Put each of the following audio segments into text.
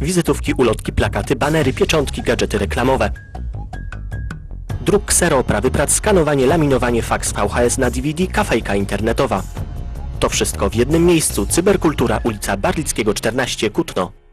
Wizytówki, ulotki, plakaty, banery, pieczątki, gadżety reklamowe. Druk ksero, oprawy prac, skanowanie, laminowanie, faks VHS na DVD, kafejka internetowa. To wszystko w jednym miejscu. Cyberkultura, ulica Barlickiego 14, Kutno.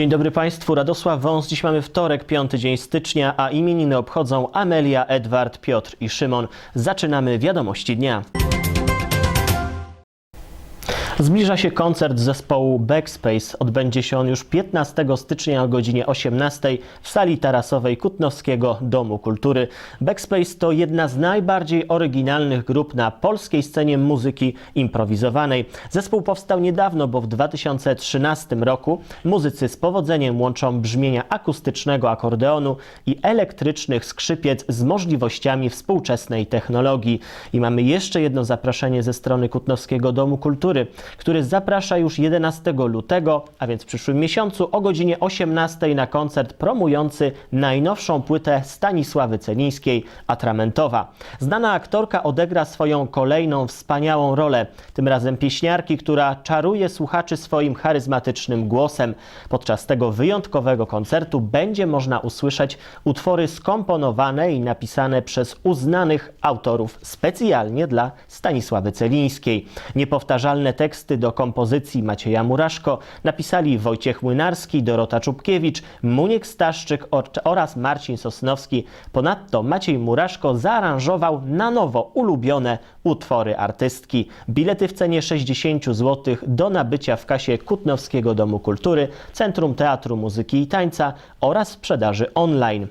Dzień dobry Państwu, Radosław Wąs. Dziś mamy wtorek, piąty dzień stycznia, a imieniny obchodzą Amelia, Edward, Piotr i Szymon. Zaczynamy wiadomości dnia. Zbliża się koncert zespołu Backspace. Odbędzie się on już 15 stycznia o godzinie 18 w sali tarasowej Kutnowskiego Domu Kultury. Backspace to jedna z najbardziej oryginalnych grup na polskiej scenie muzyki improwizowanej. Zespół powstał niedawno, bo w 2013 roku muzycy z powodzeniem łączą brzmienia akustycznego akordeonu i elektrycznych skrzypiec z możliwościami współczesnej technologii. I mamy jeszcze jedno zaproszenie ze strony Kutnowskiego Domu Kultury, który zaprasza już 11 lutego, a więc w przyszłym miesiącu o godzinie 18 na koncert promujący najnowszą płytę Stanisławy Celińskiej Atramentowa. Znana aktorka odegra swoją kolejną wspaniałą rolę, tym razem pieśniarki, która czaruje słuchaczy swoim charyzmatycznym głosem. Podczas tego wyjątkowego koncertu będzie można usłyszeć utwory skomponowane i napisane przez uznanych autorów specjalnie dla Stanisławy Celińskiej. Niepowtarzalne teksty do kompozycji Macieja Muraszko napisali Wojciech Młynarski, Dorota Czubkiewicz, Muniek Staszczyk or- oraz Marcin Sosnowski. Ponadto Maciej Muraszko zaaranżował na nowo ulubione utwory artystki. Bilety w cenie 60 zł do nabycia w kasie Kutnowskiego Domu Kultury, Centrum Teatru Muzyki i Tańca oraz sprzedaży online.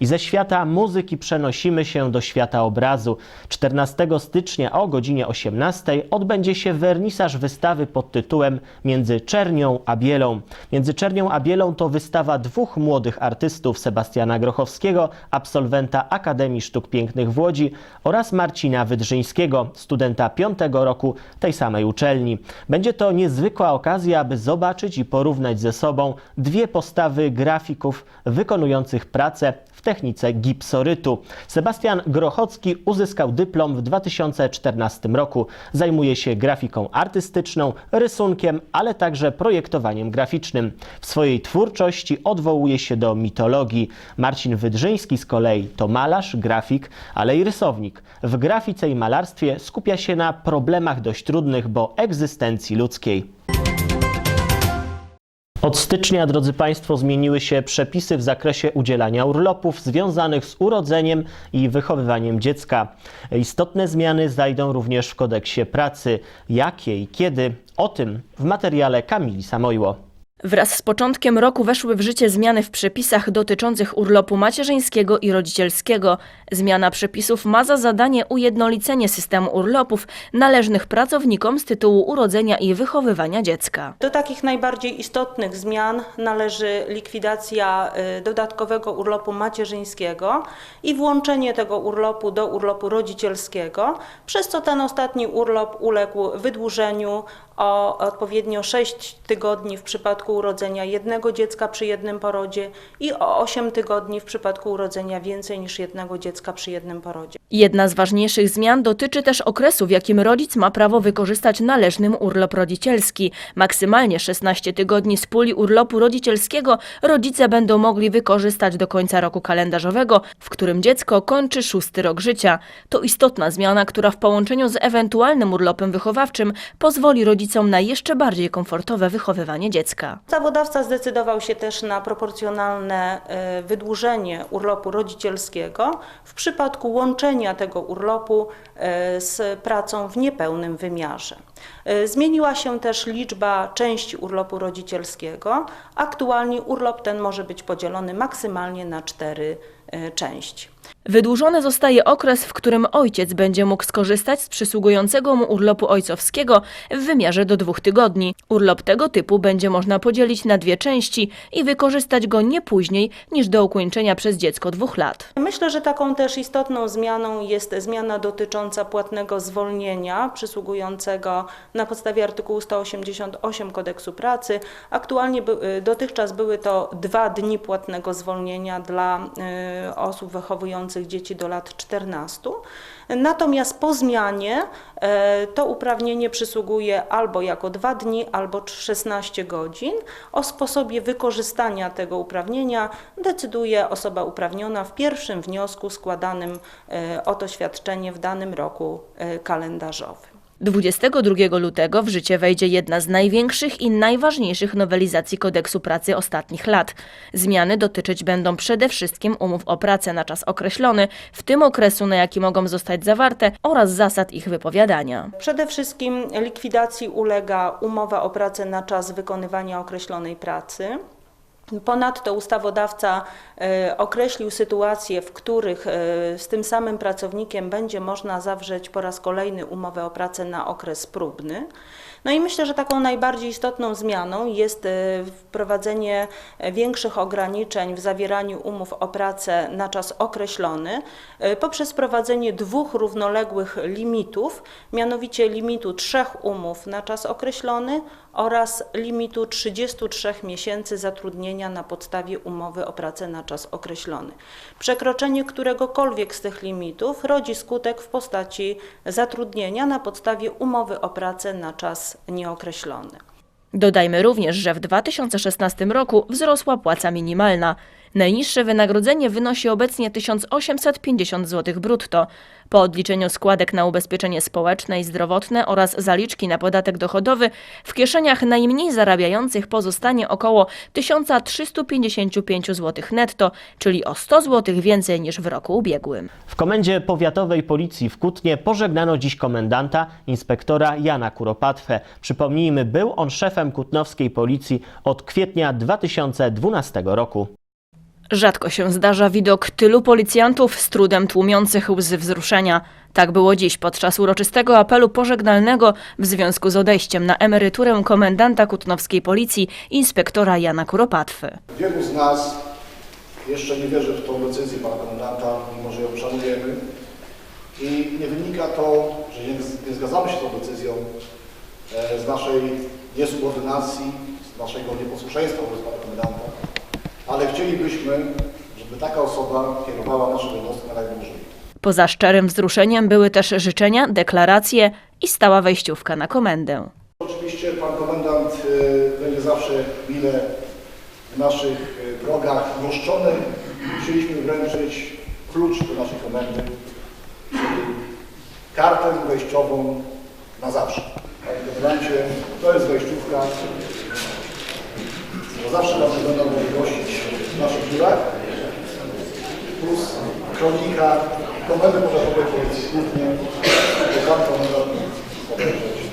I ze świata muzyki przenosimy się do świata obrazu. 14 stycznia o godzinie 18 odbędzie się wernisaż wystawy pod tytułem Między Czernią a Bielą. Między Czernią a Bielą to wystawa dwóch młodych artystów Sebastiana Grochowskiego, absolwenta Akademii Sztuk Pięknych w Łodzi oraz Marcina Wydrzyńskiego, studenta piątego roku tej samej uczelni. Będzie to niezwykła okazja, aby zobaczyć i porównać ze sobą dwie postawy grafików wykonujących pracę w technice gipsorytu. Sebastian Grochocki uzyskał dyplom w 2014 roku. Zajmuje się grafiką artystyczną, rysunkiem, ale także projektowaniem graficznym. W swojej twórczości odwołuje się do mitologii. Marcin Wydrzyński z kolei to malarz, grafik, ale i rysownik. W grafice i malarstwie skupia się na problemach dość trudnych, bo egzystencji ludzkiej. Od stycznia, drodzy Państwo, zmieniły się przepisy w zakresie udzielania urlopów związanych z urodzeniem i wychowywaniem dziecka. Istotne zmiany zajdą również w kodeksie pracy. Jakie i kiedy? O tym w materiale Kamili Samojło. Wraz z początkiem roku weszły w życie zmiany w przepisach dotyczących urlopu macierzyńskiego i rodzicielskiego. Zmiana przepisów ma za zadanie ujednolicenie systemu urlopów należnych pracownikom z tytułu urodzenia i wychowywania dziecka. Do takich najbardziej istotnych zmian należy likwidacja y, dodatkowego urlopu macierzyńskiego i włączenie tego urlopu do urlopu rodzicielskiego, przez co ten ostatni urlop uległ wydłużeniu o odpowiednio 6 tygodni w przypadku urodzenia jednego dziecka przy jednym porodzie i o 8 tygodni w przypadku urodzenia więcej niż jednego dziecka przy jednym porodzie. Jedna z ważniejszych zmian dotyczy też okresu, w jakim rodzic ma prawo wykorzystać należnym urlop rodzicielski. Maksymalnie 16 tygodni z puli urlopu rodzicielskiego rodzice będą mogli wykorzystać do końca roku kalendarzowego, w którym dziecko kończy szósty rok życia. To istotna zmiana, która w połączeniu z ewentualnym urlopem wychowawczym pozwoli rodzicom na jeszcze bardziej komfortowe wychowywanie dziecka. Zawodawca zdecydował się też na proporcjonalne e, wydłużenie urlopu rodzicielskiego w przypadku łączenia tego urlopu e, z pracą w niepełnym wymiarze. E, Zmieniła się też liczba części urlopu rodzicielskiego. Aktualnie urlop ten może być podzielony maksymalnie na cztery e, części. Wydłużony zostaje okres, w którym ojciec będzie mógł skorzystać z przysługującego mu urlopu ojcowskiego w wymiarze do dwóch tygodni. Urlop tego typu będzie można podzielić na dwie części i wykorzystać go nie później niż do ukończenia przez dziecko dwóch lat. Myślę, że taką też istotną zmianą jest zmiana dotycząca płatnego zwolnienia przysługującego na podstawie artykułu 188 Kodeksu Pracy. Aktualnie y, dotychczas były to dwa dni płatnego zwolnienia dla y, osób wychowujących dzieci do lat 14. Natomiast po zmianie e, to uprawnienie przysługuje albo jako dwa dni, albo 16 godzin. O sposobie wykorzystania tego uprawnienia decyduje osoba uprawniona w pierwszym wniosku składanym o to świadczenie w danym roku kalendarzowym. 22 lutego w życie wejdzie jedna z największych i najważniejszych nowelizacji kodeksu pracy ostatnich lat. Zmiany dotyczyć będą przede wszystkim umów o pracę na czas określony, w tym okresu, na jaki mogą zostać zawarte, oraz zasad ich wypowiadania. Przede wszystkim likwidacji ulega umowa o pracę na czas wykonywania określonej pracy. Ponadto ustawodawca e, określił sytuacje, w których e, z tym samym pracownikiem będzie można zawrzeć po raz kolejny umowę o pracę na okres próbny. No i myślę, że taką najbardziej istotną zmianą jest e, wprowadzenie e, większych ograniczeń w zawieraniu umów o pracę na czas określony e, poprzez wprowadzenie dwóch równoległych limitów, mianowicie limitu trzech umów na czas określony oraz limitu 33 miesięcy zatrudnienia na podstawie umowy o pracę na czas określony. Przekroczenie któregokolwiek z tych limitów rodzi skutek w postaci zatrudnienia na podstawie umowy o pracę na czas nieokreślony. Dodajmy również, że w 2016 roku wzrosła płaca minimalna. Najniższe wynagrodzenie wynosi obecnie 1850 zł brutto. Po odliczeniu składek na ubezpieczenie społeczne i zdrowotne oraz zaliczki na podatek dochodowy w kieszeniach najmniej zarabiających pozostanie około 1355 zł netto, czyli o 100 zł więcej niż w roku ubiegłym. W Komendzie Powiatowej Policji w Kutnie pożegnano dziś komendanta, inspektora Jana Kuropatwę. Przypomnijmy, był on szefem kutnowskiej policji od kwietnia 2012 roku. Rzadko się zdarza widok tylu policjantów z trudem tłumiących łzy wzruszenia. Tak było dziś podczas uroczystego apelu pożegnalnego w związku z odejściem na emeryturę komendanta kutnowskiej policji inspektora Jana Kuropatwy. Wielu z nas jeszcze nie wierzy w tą decyzję pana komendanta, mimo że ją szanujemy. I nie wynika to, że nie, nie zgadzamy się z tą decyzją e, z naszej niesubordynacji, z naszego nieposłuszeństwa wobec pana komendanta, ale chcielibyśmy, żeby taka osoba kierowała naszą jednostką najdłużej. Poza szczerym wzruszeniem były też życzenia, deklaracje i stała wejściówka na komendę. Oczywiście pan komendant e, będzie zawsze mile w naszych e, drogach goszczony. Chcieliśmy wręczyć klucz do naszej komendy, czyli kartę wejściową na zawsze. Panie komendancie, to jest wejściówka, bo zawsze nas będą gościć w naszych biurach, plus kronika Komendy Powiatowej Policji Głównie, bo tam komendant mógł obejrzeć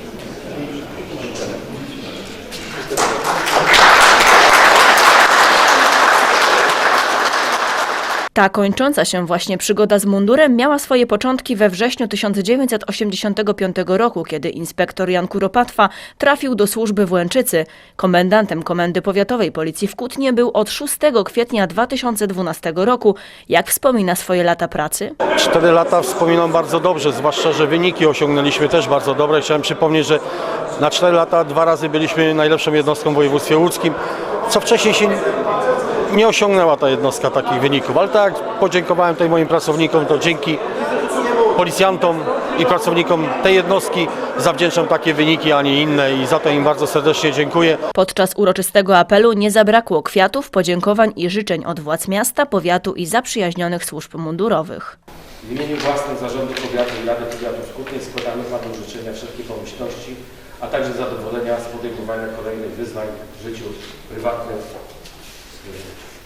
Ta kończąca się właśnie przygoda z mundurem miała swoje początki we wrześniu 1985 roku, kiedy inspektor Jan Kuropatwa trafił do służby w Łęczycy. Komendantem Komendy Powiatowej Policji w Kutnie był od 6 kwietnia 2012 roku. Jak wspomina swoje lata pracy? Cztery lata wspominam bardzo dobrze, zwłaszcza, że wyniki osiągnęliśmy też bardzo dobre. Chciałem przypomnieć, że Na 4 lata dwa razy byliśmy najlepszą jednostką w województwie łódzkim, co wcześniej się nie osiągnęła ta jednostka takich wyników. Ale tak jak podziękowałem tutaj moim pracownikom, to dzięki policjantom i pracownikom tej jednostki zawdzięczam takie wyniki, a nie inne i za to im bardzo serdecznie dziękuję. Podczas uroczystego apelu nie zabrakło kwiatów, podziękowań i życzeń od władz miasta, powiatu i zaprzyjaźnionych służb mundurowych. W imieniu własnym Zarządu Powiatu i Rady Powiatu w Kutnie składamy Panu życzenia wszelkiej pomyślności, a także zadowolenia z podejmowania kolejnych wyzwań w życiu prywatnym.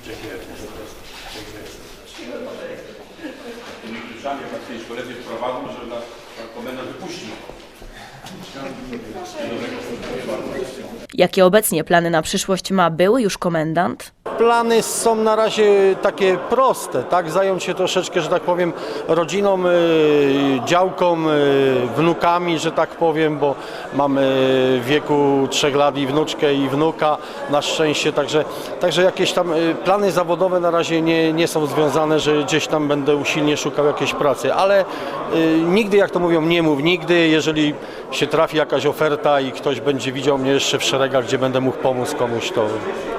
Dziękuję. Że nas pan komendant wypuścił. Jakie obecnie plany na przyszłość ma były już komendant? Plany są na razie takie proste, tak? Zająć się troszeczkę, że tak powiem, rodziną, y, działką, y, wnukami, że tak powiem, bo mamy w wieku trzech lat i wnuczkę i wnuka na szczęście, także, także jakieś tam y, plany zawodowe na razie nie, nie są związane, że gdzieś tam będę usilnie szukał jakiejś pracy, ale nigdy, jak to mówią, nie mów nigdy, jeżeli się trafi jakaś oferta i ktoś będzie widział mnie jeszcze w szeregach, gdzie będę mógł pomóc komuś, to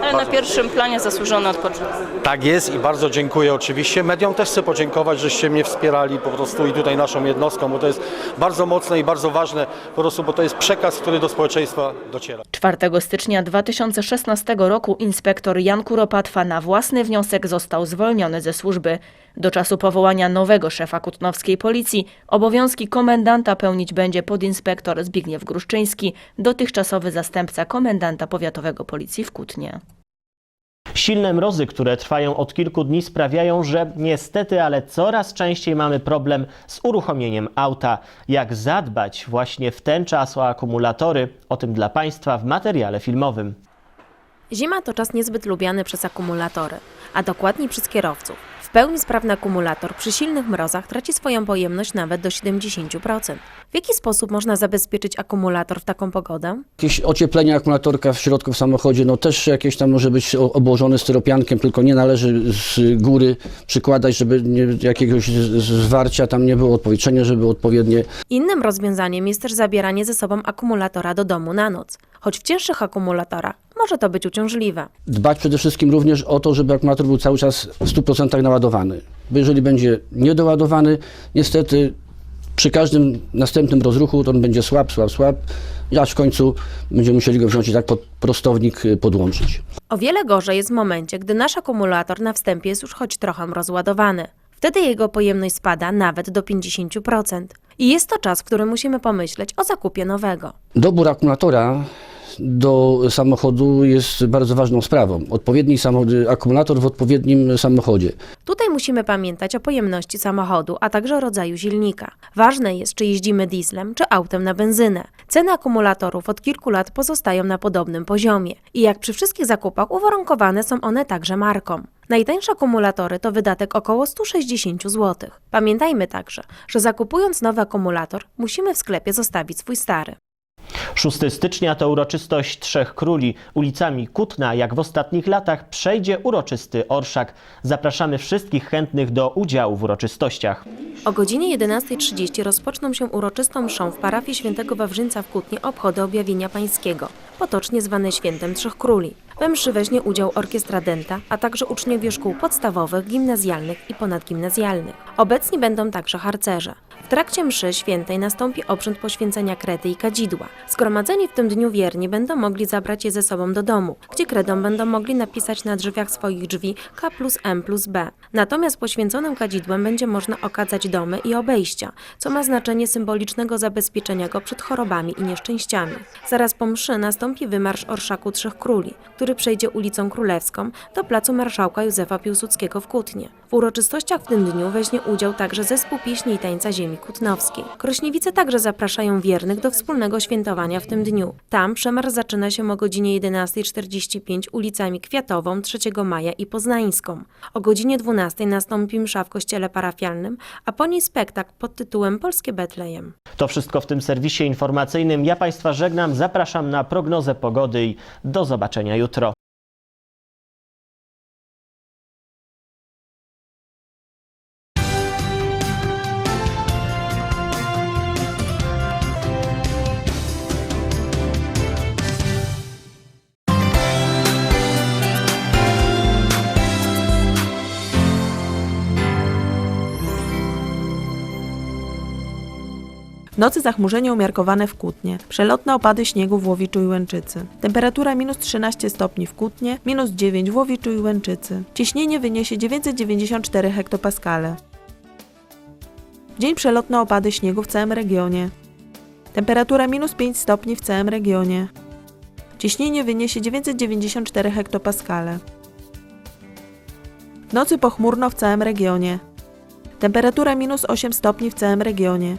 Ale na pierwszym planie zasłużony odpoczynek. tak jest i bardzo dziękuję oczywiście. Mediom też chcę podziękować, żeście mnie wspierali po prostu i tutaj naszą jednostką, bo to jest bardzo mocne i bardzo ważne po prostu, bo to jest przekaz, który do społeczeństwa dociera. 4 stycznia 2016 roku inspektor Jan Kuropatwa na własny wniosek został zwolniony ze służby. Do czasu powołania nowego szefa kutnowskiej policji obowiązki komendanta pełnić będzie podinspektor Zbigniew Gruszczyński, dotychczasowy zastępca komendanta powiatowego policji w Kutnie. Silne mrozy, które trwają od kilku dni, sprawiają, że niestety, ale coraz częściej mamy problem z uruchomieniem auta. Jak zadbać właśnie w ten czas o akumulatory? O tym dla Państwa w materiale filmowym. Zima to czas niezbyt lubiany przez akumulatory, a dokładniej przez kierowców. W pełni sprawny akumulator przy silnych mrozach traci swoją pojemność nawet do 70%. W jaki sposób można zabezpieczyć akumulator w taką pogodę? Jakieś ocieplenie akumulatorka w środku w samochodzie, no też jakieś tam może być obłożone styropiankiem, tylko nie należy z góry przykładać, żeby nie, jakiegoś zwarcia tam nie było, odpowietrzenia, żeby odpowiednie Innym rozwiązaniem jest też zabieranie ze sobą akumulatora do domu na noc. Choć w cięższych akumulatorach może to być uciążliwe. dbać przede wszystkim również o to, żeby akumulator był cały czas w 100% naładowany. Bo jeżeli będzie niedoładowany, niestety przy każdym następnym rozruchu to on będzie słab, słab, słab, aż w końcu będziemy musieli go wziąć i tak pod prostownik y, podłączyć. O wiele gorzej jest w momencie, gdy nasz akumulator na wstępie jest już choć trochę rozładowany. Wtedy jego pojemność spada nawet do 50%. I jest to czas, w którym musimy pomyśleć o zakupie nowego. Dobór akumulatora do samochodu jest bardzo ważną sprawą. Odpowiedni akumulator w odpowiednim samochodzie. Tutaj musimy pamiętać o pojemności samochodu, a także o rodzaju silnika. Ważne jest, czy jeździmy dieslem, czy autem na benzynę. Ceny akumulatorów od kilku lat pozostają na podobnym poziomie i jak przy wszystkich zakupach uwarunkowane są one także marką. Najtańsze akumulatory to wydatek około 160 zł. Pamiętajmy także, że zakupując nowy akumulator, musimy w sklepie zostawić swój stary. 6 stycznia to uroczystość Trzech Króli. Ulicami Kutna, jak w ostatnich latach, przejdzie uroczysty orszak. Zapraszamy wszystkich chętnych do udziału w uroczystościach. O godzinie 11.30 rozpoczną się uroczystą mszą w parafii świętego Wawrzyńca w Kutnie obchody objawienia pańskiego, potocznie zwane Świętem Trzech Króli. We mszy weźmie udział orkiestra Denta, a także uczniowie szkół podstawowych, gimnazjalnych i ponadgimnazjalnych. Obecni będą także harcerze. W trakcie mszy świętej nastąpi obrzęd poświęcenia kredy i kadzidła. Zgromadzeni w tym dniu wierni będą mogli zabrać je ze sobą do domu, gdzie kredą będą mogli napisać na drzwiach swoich drzwi K plus M plus B. Natomiast poświęconym kadzidłem będzie można okadzać domy i obejścia, co ma znaczenie symbolicznego zabezpieczenia go przed chorobami i nieszczęściami. Zaraz po mszy nastąpi wymarsz Orszaku Trzech Króli, który przejdzie ulicą Królewską do placu Marszałka Józefa Piłsudskiego w Kutnie. W uroczystościach w tym dniu weźmie udział także zespół pieśni i tańca ziemi kutnowskiej. Krośniewice także zapraszają wiernych do wspólnego świętowania w tym dniu. Tam przemarsz zaczyna się o godzinie 11.45 ulicami Kwiatową, 3 Maja i Poznańską. O godzinie 12 nastąpi msza w kościele parafialnym, a po niej spektakl pod tytułem Polskie Betlejem. To wszystko w tym serwisie informacyjnym. Ja Państwa żegnam, zapraszam na prognozę pogody i do zobaczenia jutro. W nocy zachmurzenie umiarkowane w Kutnie. Przelotne opady śniegu w Łowiczu i Łęczycy. Temperatura minus 13 stopni w Kutnie, minus 9 w Łowiczu i Łęczycy. Ciśnienie wyniesie 994 hektopaskale. W dzień przelotne opady śniegu w całym regionie. Temperatura minus 5 stopni w całym regionie. Ciśnienie wyniesie 994 hektopaskale. W nocy pochmurno w całym regionie. Temperatura minus 8 stopni w całym regionie.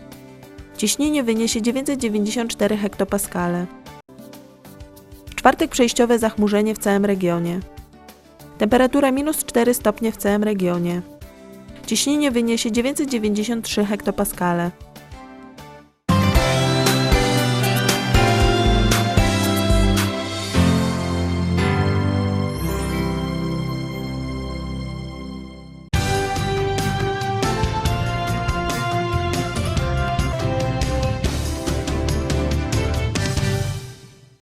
Ciśnienie wyniesie 994 hektopaskale. W czwartek przejściowe zachmurzenie w całym regionie. Temperatura minus 4 stopnie w całym regionie. Ciśnienie wyniesie 993 hektopaskale.